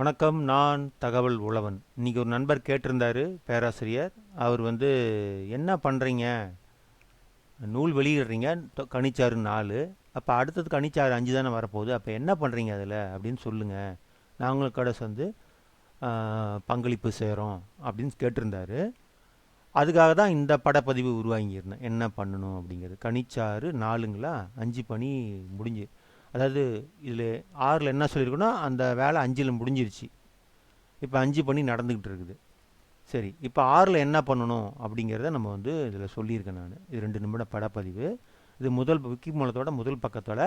வணக்கம் நான் தகவல் உழவன். இன்றைக்கி ஒரு நண்பர் கேட்டிருந்தாரு பேராசிரியர். அவர் வந்து என்ன பண்ணுறீங்க நூல் வெளியிடுறீங்க கணிச்சாறு நாலு. அப்போ அடுத்தது கணிச்சாறு அஞ்சு தானே வரப்போகுது. அப்போ என்ன பண்ணுறீங்க அதில்? அப்படின்னு சொல்லுங்கள் நாங்களும் கடைசி வந்து பங்களிப்பு செய்கிறோம் அப்படின்னு கேட்டிருந்தாரு. அதுக்காக தான் இந்த படப்பதிவு உருவாங்கியிருந்தேன் என்ன பண்ணணும் அப்படிங்கிறது. கணிச்சாறு நாலுங்களா? அஞ்சு பணி முடிஞ்சு. அதாவது இதில் ஆறில் என்ன சொல்லியிருக்குன்னா அந்த வேலை அஞ்சில் முடிஞ்சிருச்சு. இப்போ அஞ்சு பண்ணி நடந்துக்கிட்டு இருக்குது. சரி இப்போ ஆறில் என்ன பண்ணணும் அப்படிங்கிறத நம்ம வந்து இதில் சொல்லியிருக்கேன் நான். இது ரெண்டு நிமிட படப்பதிவு. இது முதல் விக்கி மூலத்தோட முதல் பக்கத்தோட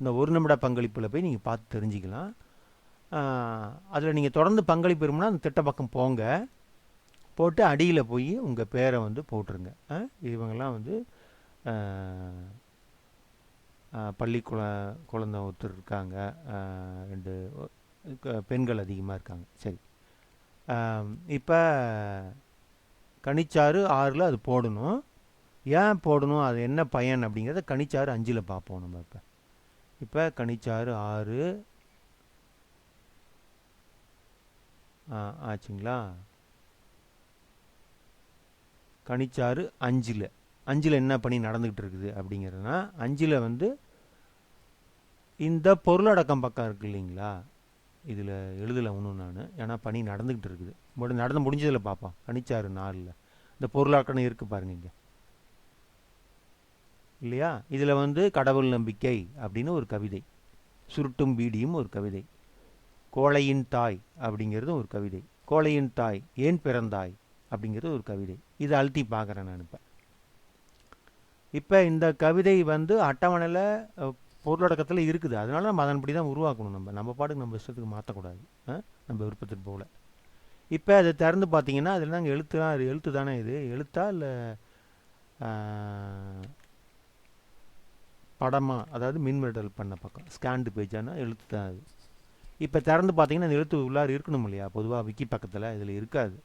இந்த ஒரு நிமிட பங்களிப்பில் போய் நீங்கள் பார்த்து தெரிஞ்சுக்கலாம். அதில் நீங்கள் தொடர்ந்து பங்களிப்பு விரும்பினா அந்த திட்ட பக்கம் போங்க. போட்டு அடியில் போய் உங்கள் பேரை வந்து போட்டுருங்க. இவங்கெல்லாம் வந்து பள்ளி குழ குழந்த ஒருத்தர் இருக்காங்க. ரெண்டு பெண்கள் அதிகமாக இருக்காங்க. சரி. இப்போ கனிச்சாறு ஆறில் அது போடணும். ஏன் போடணும்? அது என்ன பயன் அப்படிங்கிறத கனிச்சாறு அஞ்சில் பார்ப்போம் நம்ம இப்போ. இப்போ கனிச்சாறு ஆறு. ஆச்சுங்களா? கனிச்சாறு அஞ்சில். அஞ்சில் என்ன பணி நடந்துக்கிட்டு இருக்குது அப்படிங்கிறதுனா அஞ்சில் வந்து இந்த பொருளடக்கம் பக்கம் இருக்குது இல்லைங்களா? இதில் எழுதலை ஒன்றும் நான். ஏன்னா பணி நடந்துக்கிட்டு இருக்குது. முடி நடந்து முடிஞ்சதில் பார்ப்போம் கணிச்சாறு நாளில். இந்த பொருளாக்கணம் இருக்குது பாருங்க இங்கே இல்லையா? இதில் வந்து கடவுள் நம்பிக்கை அப்படின்னு ஒரு கவிதை. சுருட்டும் பீடியும் ஒரு கவிதை. கோழையின் தாய் அப்படிங்கிறதும் ஒரு கவிதை. கோழையின் தாய் ஏன் பிறந்தாய்? அப்படிங்கிறது ஒரு கவிதை. இதை அழுத்தி பார்க்குறேன் நான் இப்போ. இப்போ இந்த கவிதை வந்து அட்டவணையில் பொருளடக்கத்தில் இருக்குது. அதனால நம்ம அதன்படி தான் உருவாக்கணும் நம்ம. நம்ம பாட்டுக்கு நம்ம இஷ்டத்துக்கு மாற்றக்கூடாது நம்ம விருப்பத்துக்கு போல் இப்போ அதை திறந்து பார்த்தீங்கன்னா அதில் நாங்கள் எழுத்து தான் எழுத்து தானே இது. எழுத்தா இல்லை படமாக அதாவது மின்மிடல் பண்ண பக்கம். ஸ்கேண்டு பேஜானா எழுத்து தான் அது. இப்போ திறந்து பார்த்தீங்கன்னா அந்த எழுத்து உள்ளார இருக்கணும் இல்லையா? பொதுவாக விக்கி பக்கத்தில். இதில் இருக்காது.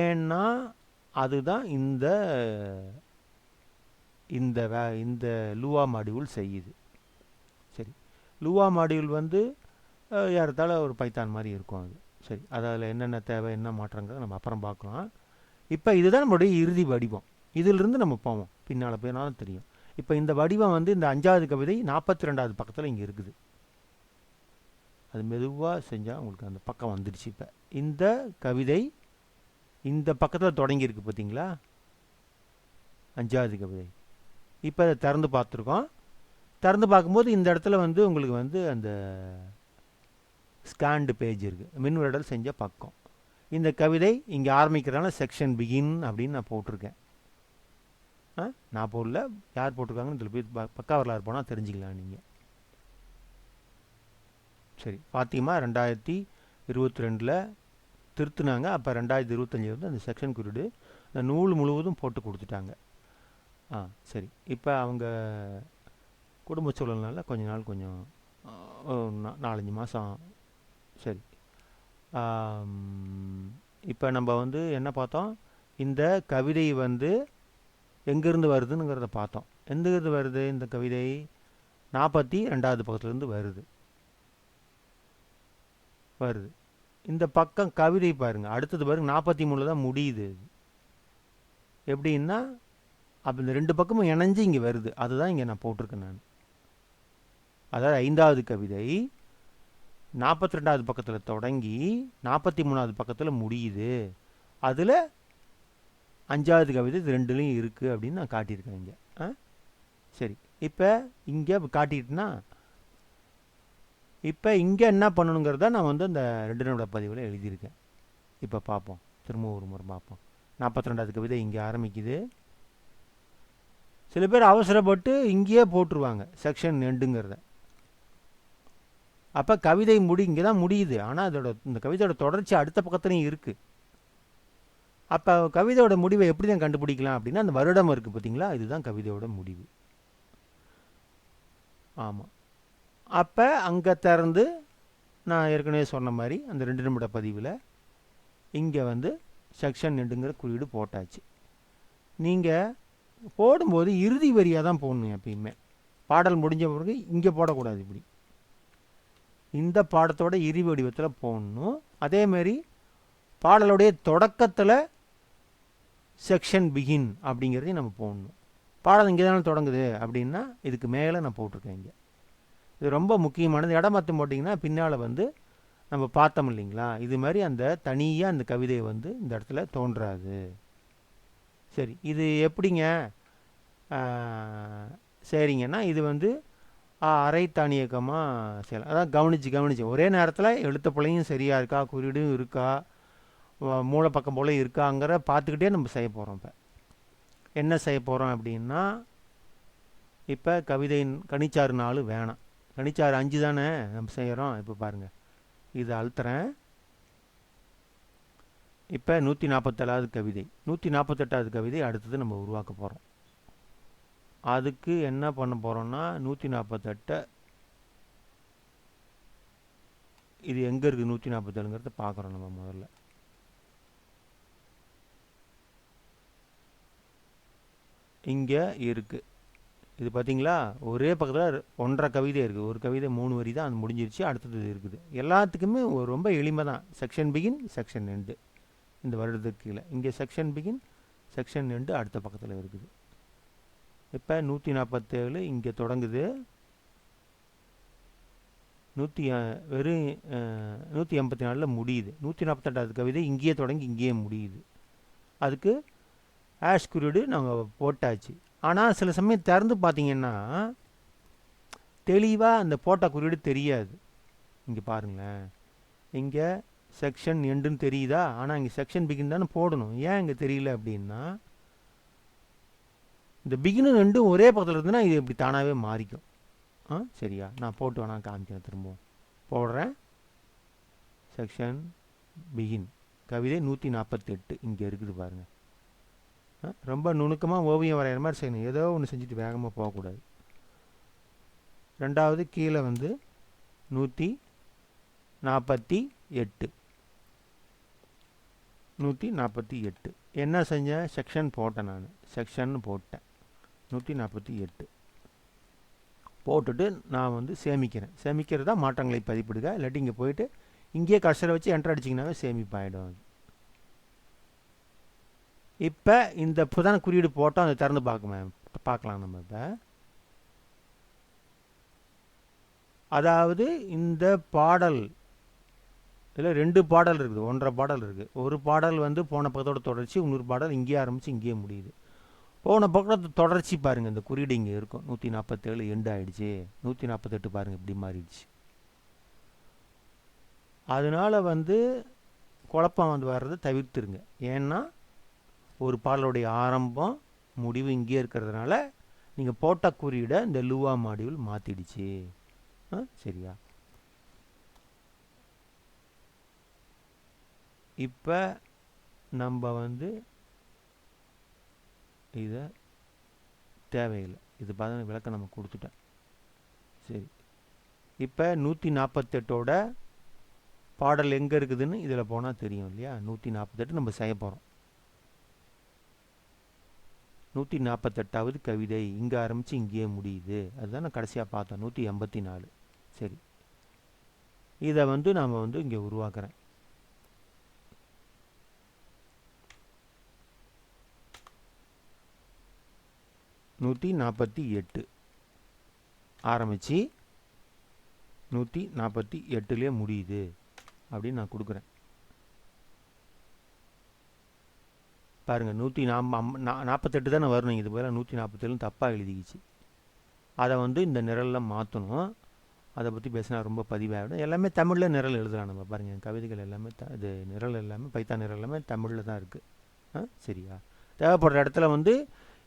ஏன்னா அதுதான் இந்த இந்த வே இந்த லூவா மாடியூல் செய்யுது. சரி. லூவா மாடியூல் வந்து ஏறத்தாழ ஒரு பைத்தான் மாதிரி இருக்கும் அது. சரி. அதில் என்னென்ன தேவை என்ன மாற்றங்கிறத நம்ம அப்புறம் பார்க்கலாம். இப்போ இதுதான் நம்மளுடைய இறுதி வடிவம். இதிலிருந்து நம்ம போவோம். பின்னால் போயினாலும் தெரியும். இப்போ இந்த வடிவம் வந்து இந்த அஞ்சாவது கவிதை நாற்பத்தி ரெண்டாவது பக்கத்தில் இங்கே இருக்குது. அது மெதுவாக செஞ்சால் உங்களுக்கு அந்த பக்கம் வந்துடுச்சு இப்போ. இந்த கவிதை இந்த பக்கத்தில் தொடங்கியிருக்கு பார்த்தீங்களா அஞ்சாவது கவிதை. இப்போ அதை திறந்து பார்த்துருக்கோம். திறந்து பார்க்கும்போது இந்த இடத்துல வந்து உங்களுக்கு வந்து அந்த ஸ்கேண்டு பேஜ் இருக்குது மின்விரடல் செஞ்ச பக்கம். இந்த கவிதை இங்கே ஆரம்பிக்கிறதால செக்ஷன் பிகின் அப்படின்னு நான் போட்டிருக்கேன். ஆ? நான் போடல. யார் போட்டிருக்காங்கன்னு இதில் போய் ப- பக்கா வரலாறு போனால் தெரிஞ்சுக்கலாம் நீங்கள் சரி பார்த்தீங்கன்னா ரெண்டாயிரத்தி இருபத்தி ரெண்டில் திருத்துனாங்க. அப்போ ரெண்டாயிரத்தி இருபத்தஞ்சி வந்து அந்த செக்ஷன் குறியீடு அந்த நூல் முழுவதும் போட்டு கொடுத்துட்டாங்க. ஆ சரி. இப்போ அவங்க குடும்ப சூழல்னால கொஞ்ச நாள் கொஞ்சம் ஆ, ஒரு நா- நாலஞ்சு மாதம் சரி. இப்போ நம்ம வந்து என்ன பார்த்தோம்? இந்த கவிதை வந்து எங்கேருந்து வருதுங்கிறத பார்த்தோம். எங்கேருந்து வருது இந்த கவிதை? நாற்பத்தி ரெண்டாவது பக்கத்துலேருந்து வருது. வருது. இந்த பக்கம் கவிதை பாருங்க. அடுத்தது பாருங்க நாற்பத்தி மூணில் தான் முடியுது. இது. எப்படின்னா அப்போ இந்த ரெண்டு பக்கமும் இணைஞ்சு இங்கே வருது. அதுதான் இங்கே நான் போட்டிருக்கேன் நான். அதாவது ஐந்தாவது கவிதை நாற்பத்தி ரெண்டாவது பக்கத்தில் தொடங்கி நாற்பத்தி மூணாவது பக்கத்தில் முடியுது. அதில் அஞ்சாவது கவிதை இது ரெண்டுலேயும் இருக்குது அப்படின்னு நான் காட்டியிருக்கேன் இங்கே. ஆ? சரி. இப்போ இங்கே காட்டிட்டுனா இப்போ இங்கே என்ன பண்ணணுங்கிறத நான் வந்து அந்த ரெண்டு நிமிட பதிவில் எழுதியிருக்கேன். இப்போ பார்ப்போம். திரும்ப ஒரு முறை பார்ப்போம். நாற்பத்தி ரெண்டாவது கவிதை இங்கே ஆரம்பிக்குது. சில பேர் அவசரப்பட்டு இங்கேயே போட்டுருவாங்க செக்ஷன் எண்டுங்கிறத அப்போ கவிதை முடி இங்கே தான் முடியுது. ஆனால் அதோட இந்த கவிதையோட தொடர்ச்சி அடுத்த பக்கத்துலையும் இருக்குது அப்போ கவிதையோட முடிவை எப்படி தான் கண்டுபிடிக்கலாம் அப்படின்னா அந்த வருடம் இருக்குது பார்த்தீங்களா இதுதான் கவிதையோட முடிவு. ஆமாம் அப்போ அங்கே திறந்து நான் ஏற்கனவே சொன்ன மாதிரி அந்த ரெண்டு நிமிட பதிவில் இங்கே வந்து செக்ஷன் எண்டுங்கிற குறியீடு போட்டாச்சு. நீங்கள் போடும்போது இறுதி வரியாக தான் போடணும் எப்பயுமே. பாடல் முடிஞ்ச பிறகு இங்கே போடக்கூடாது இப்படி. இந்த பாடத்தோட இறுதி வடிவத்தில் போடணும். அதேமாரி பாடலுடைய தொடக்கத்தில் செக்ஷன் பிகின் அப்படிங்கிறதையும் நம்ம போடணும். பாடல் இங்கே தானே தொடங்குது அப்படின்னா இதுக்கு மேலே நான் போட்டிருக்கேன் இங்கே. இது ரொம்ப முக்கியமானது. இடம் மாற்றம் போட்டிங்கன்னா பின்னால் வந்து நம்ம பார்த்தோம் இல்லைங்களா? இது மாதிரி அந்த தனியாக அந்த கவிதை வந்து இந்த இடத்துல தோன்றாது. சரி இது எப்படிங்க? சரிங்கன்னா இது வந்து அரை தானியக்கமாக செய்யலாம். அதான் கவனிச்சு கவனிச்சு. ஒரே நேரத்தில் எழுத்த பிள்ளையும் சரியாக இருக்கா? குறியீடும் இருக்கா? மூளை பக்கம் போல் இருக்காங்கிற பார்த்துக்கிட்டே நம்ம செய்ய போகிறோம் இப்போ. என்ன செய்ய போகிறோம் அப்படின்னா இப்போ கவிதை கணிச்சாறு நாலு வேணாம். கணிச்சாறு அஞ்சு தானே நம்ம செய்கிறோம் இப்போ பாருங்கள் இது அழுத்துறேன். இப்போ நூற்றி நாற்பத்தேழாவது கவிதை. நூற்றி நாற்பத்தெட்டாவது கவிதை அடுத்தது நம்ம உருவாக்க போகிறோம் அதுக்கு என்ன பண்ண போகிறோம்னா நூற்றி நாற்பத்தெட்டை இது எங்கே இருக்குது நூற்றி நாற்பத்தேழுங்கிறத பார்க்குறோம் நம்ம முதல்ல. இங்கே இருக்குது இது பார்த்தீங்களா ஒரே பக்கத்தில் ஒன்றரை கவிதை இருக்குது ஒரு கவிதை மூணு வரி தான் அது முடிஞ்சிருச்சு அடுத்தது இருக்குது. எல்லாத்துக்குமே ஒரு ரொம்ப எளிமை தான் செக்ஷன் பிகின் செக்ஷன் எண்டு இந்த வருடத்துக்கு கீழே. இங்கே செக்ஷன் பிகின் செக்ஷன் எண்டு அடுத்த பக்கத்தில் இருக்குது. இப்போ நூற்றி நாற்பத்தேழு இங்கே தொடங்குது. நூற்றி வெறும் நூற்றி எண்பத்தி நாலில் முடியுது. நூற்றி நாற்பத்தெட்டாவது கவிதை இங்கேயே தொடங்கி இங்கேயே முடியுது. அதுக்கு ஆஷ் குறியீடு நாங்கள் போட்டாச்சு. ஆனால் சில சமயம் திறந்து பார்த்தீங்கன்னா தெளிவாக அந்த போட்ட குறியீடு தெரியாது. இங்கே பாருங்களேன். இங்கே செக்ஷன் எண்டுன்னு தெரியுதா? ஆனால் இங்கே செக்ஷன் பிகின் தானே போடணும். ஏன் இங்கே தெரியல அப்படின்னா இந்த பிகினும் ரெண்டும் ஒரே பக்கத்தில் இருந்துன்னா இது இப்படி தானாகவே மாறிக்கும். ஆ சரியா? நான் போட்டு வேணா காமிக்கிறேன் திரும்பவும். போடுறேன். செக்ஷன் பிகின் கவிதை நூற்றி நாற்பத்தெட்டு இங்கே இருக்குது பாருங்கள் ரொம்ப நுணுக்கமாக ஓவியம் வரைகிற மாதிரி செய்யணும். ஏதோ ஒன்று செஞ்சுட்டு வேகமாக போகக்கூடாது. ரெண்டாவது கீழே வந்து நூற்றி நாற்பத்தி எட்டு. நூற்றி நாற்பத்தி எட்டு. என்ன செஞ்சேன்? செக்ஷன் போட்டேன் நான். செக்ஷன் போட்டேன். நூற்றி நாற்பத்தி எட்டு. போட்டுட்டு நான் வந்து சேமிக்கிறேன். சேமிக்கிறது தான் மாற்றங்களை பதிப்பிடுக. இல்லாட்டி இங்கே போயிட்டு இங்கேயே கர்சரை வச்சு என்டர் அடிச்சிங்கனாவே சேமிப்பாயிடும் அது. இப்போ இந்த புதான குறியீடு போட்டோம் அதை திறந்து பார்க்குமே. பார்க்கலாம் நம்ம இப்போ. அதாவது இந்த பாடல் இதில் ரெண்டு பாடல் இருக்குது ஒன்றரை பாடல் இருக்குது. ஒரு பாடல் வந்து போன பக்கத்தோட தொடர்ச்சி இன்னொரு பாடல் இங்கேயே ஆரம்பித்து இங்கேயே முடியுது. போன பக்கத்து தொடர்ச்சி பாருங்கள் இந்த குறியீடு இங்கே இருக்கும். நூற்றி நாற்பத்தேழு எண்டு ஆகிடுச்சி நூற்றி நாற்பத்தெட்டு பாருங்கள் இப்படி மாறிடுச்சு. அதனால வந்து குழப்பம் வந்து வர்றதை தவிர்த்துருங்க. ஏன்னா ஒரு பாடலுடைய ஆரம்பம் முடிவு இங்கே இருக்கிறதுனால நீங்கள் போட்ட குறியீடை இந்த லுவா மாடியூல் மாற்றிடுச்சு ஆ சரியா? இப்போ நம்ம வந்து இதை தேவையில்லை. இது பார்த்தா விளக்கம் நம்ம கொடுத்துட்டேன். சரி. இப்போ நூற்றி நாற்பத்தெட்டோட பாடல் எங்கே இருக்குதுன்னு இதில் போனால் தெரியும் இல்லையா? நூற்றி நாற்பத்தெட்டு நம்ம செய்ய போகிறோம் நூற்றி நாற்பத்தெட்டாவது கவிதை இங்கே ஆரம்பித்து இங்கேயே முடியுது. அதுதான் நான் கடைசியாக பார்த்தேன். நூற்றி எண்பத்தி நாலு. சரி. இதை வந்து நாம் வந்து இங்கே உருவாக்குறேன். நூற்றி நாற்பத்தி எட்டு. ஆரம்பித்து நூற்றி நாற்பத்தி எட்டுலேயே முடியுது அப்படின்னு நான் கொடுக்குறேன். பாருங்கள் நூற்றி நாம் நா நாற்பத்தெட்டு தானே வரணும் இது போல் நூற்றி நாற்பத்தேழு தப்பாக எழுதிக்கிச்சு. அதை வந்து இந்த நிரலில் மாற்றணும் அதை பற்றி பேசினா ரொம்ப பதிவாகிடும் எல்லாமே தமிழில் நிரல் எழுதலாம் நம்ம. பாருங்கள் கவிதைகள் எல்லாமே த இது நிரல் எல்லாமே பைத்தா நிரல் எல்லாமே தமிழில் தான் இருக்குது ஆ சரியா? தேவைப்படுற இடத்துல வந்து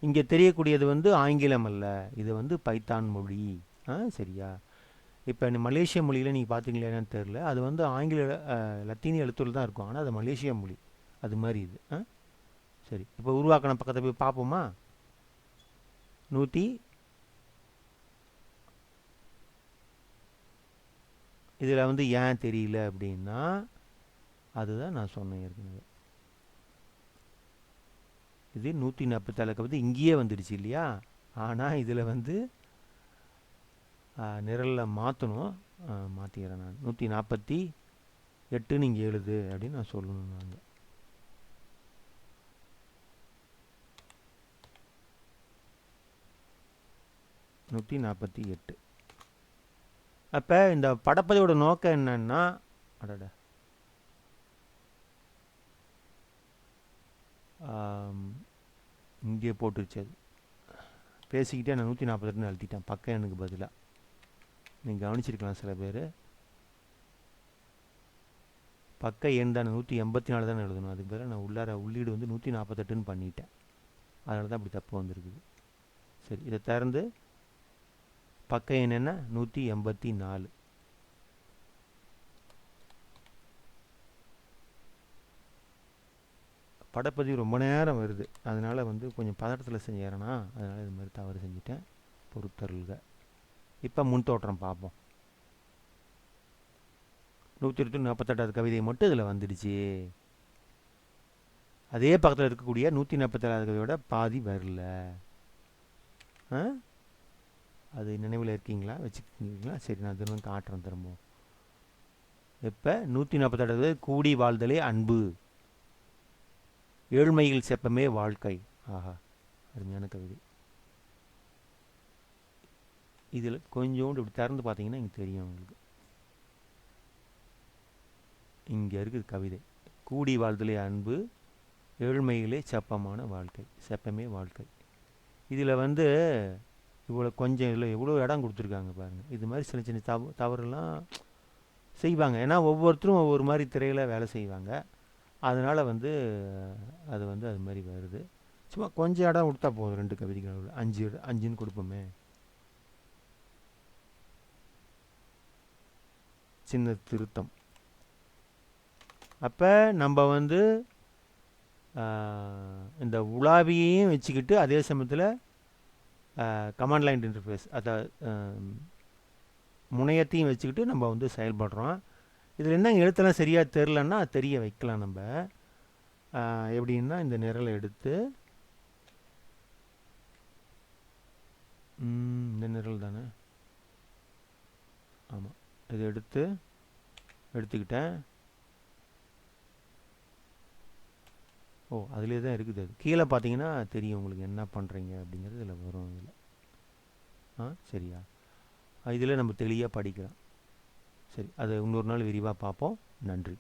இங்கே தெரியக்கூடியது வந்து ஆங்கிலம் அல்ல. இது வந்து பைத்தான் மொழி. ஆ சரியா? இப்போ நீ மலேசிய மொழியில் நீங்கள் பார்த்தீங்களா என்னன்னு தெரில அது வந்து ஆங்கில அஹ், லத்தீனிய எழுத்துல தான் இருக்கும். ஆனால் அது மலேசிய மொழி. அது மாதிரி இது. ஆ சரி. இப்போ உருவாக்கின பக்கத்தை போய் பார்ப்போமா? நூற்றி இதில் வந்து ஏன் தெரியல அப்படின்னா அதுதான் நான் சொன்னேன் ஏற்கனவே. இது நூற்றி நாற்பத்தாலு வந்து இங்கேயே வந்துடுச்சு இல்லையா? ஆனால் இதில் வந்து நிரலில் மாற்றணும் மாற்றிக்கிறேன் நான். நூற்றி நாற்பத்தி எட்டு இங்கே எழுது அப்படின்னு நான் சொல்லணும் நாங்கள் நூற்றி நாற்பத்தி எட்டு. அப்போ இந்த படப்பதிவோட நோக்கம் என்னன்னா அடட. um, இங்கே போட்டுருச்சு அது. பேசிக்கிட்டே நான் நூற்றி நாற்பத்தெட்டுன்னு அழுத்திட்டேன். பக்கம் எனக்கு பதிலாக நீங்கள் கவனிச்சிருக்கலாம் சில பேர். பக்க எண் தானே நூற்றி எண்பத்தி நாலு தானே எழுதணும். அதுக்கு பதிலாக நான் உள்ளார உள்ளீடு வந்து நூற்றி நாற்பத்தெட்டுன்னு பண்ணிட்டேன். அதனால தான் அப்படி தப்பு வந்திருக்குது. சரி இதை திறந்து பக்க எண் என்ன நூற்றி எண்பத்தி நாலு. படப்பதிவு ரொம்ப நேரம் வருது. அதனால் வந்து கொஞ்சம் பதட்டத்தில் செஞ்சேறேனா அதனால் இது மாதிரி தவறு செஞ்சுட்டேன். பொறுத்தருள்க. இப்போ முன் தோற்றம் பார்ப்போம். நூற்றி இருபத்தி நாற்பத்தெட்டாவது கவிதை மட்டும் இதில் வந்துடுச்சு. அதே பக்கத்தில் இருக்கக்கூடிய நூற்றி நாற்பத்தேழாவது கவிதையோட பாதி வரல. அது நினைவில் இருக்கீங்களா? வச்சுக்கிங்களா சரி நான் திரும்ப காட்டுறேன் திரும்பவும். இப்போ நூற்றி நாற்பத்தெட்டாவது கூடி வாழ்தலே அன்பு. ஏழ்மையில் செப்பமே வாழ்க்கை. ஆஹா அருமையான கவிதை. இதில் கொஞ்சோண்டு இப்படி திறந்து பார்த்தீங்கன்னா இங்கே தெரியும் உங்களுக்கு. இங்கே இருக்குது கவிதை. கூடி வாழ்தலே அன்பு ஏழ்மையிலே செப்பமான வாழ்க்கை. செப்பமே வாழ்க்கை. இதில் வந்து இவ்வளோ கொஞ்சம் இதில் எவ்வளோ இடம் கொடுத்துருக்காங்க பாருங்கள் இது மாதிரி சின்ன சின்ன தவ தவறுலாம் செய்வாங்க. ஏன்னா ஒவ்வொருத்தரும் ஒவ்வொரு மாதிரி திரையில் வேலை செய்வாங்க. அதனால் வந்து அது வந்து அது மாதிரி வருது. சும்மா கொஞ்சம் இடம் கொடுத்தா போதும் ரெண்டு கவிதைகள் அஞ்சு அஞ்சுன்னு கொடுப்போமே. சின்ன திருத்தம். அப்போ நம்ம வந்து இந்த உலாவியையும் வச்சுக்கிட்டு அதே சமயத்தில் கமாண்ட் லைன் இன்டர்ஃபேஸ் அதை முனையத்தையும் வச்சுக்கிட்டு நம்ம வந்து செயல்படுறோம். இதில் என்ன எழுத்தெல்லாம் சரியாக தெரிலன்னா தெரிய வைக்கலாம் நம்ம. எப்படின்னா இந்த நிரலை எடுத்து இந்த நிரல் தானே? ஆமாம் இதை எடுத்து எடுத்துக்கிட்டேன். ஓ அதிலே தான் இருக்குது அது. கீழே பார்த்தீங்கன்னா தெரியும் உங்களுக்கு என்ன பண்ணுறீங்க அப்படிங்கிறது இதில் வரும் இதில். ஆ சரியா? இதில் நம்ம தெளிவாக படிக்கலாம். சரி அதை இன்னொரு நாள் விரிவாக பார்ப்போம். நன்றி.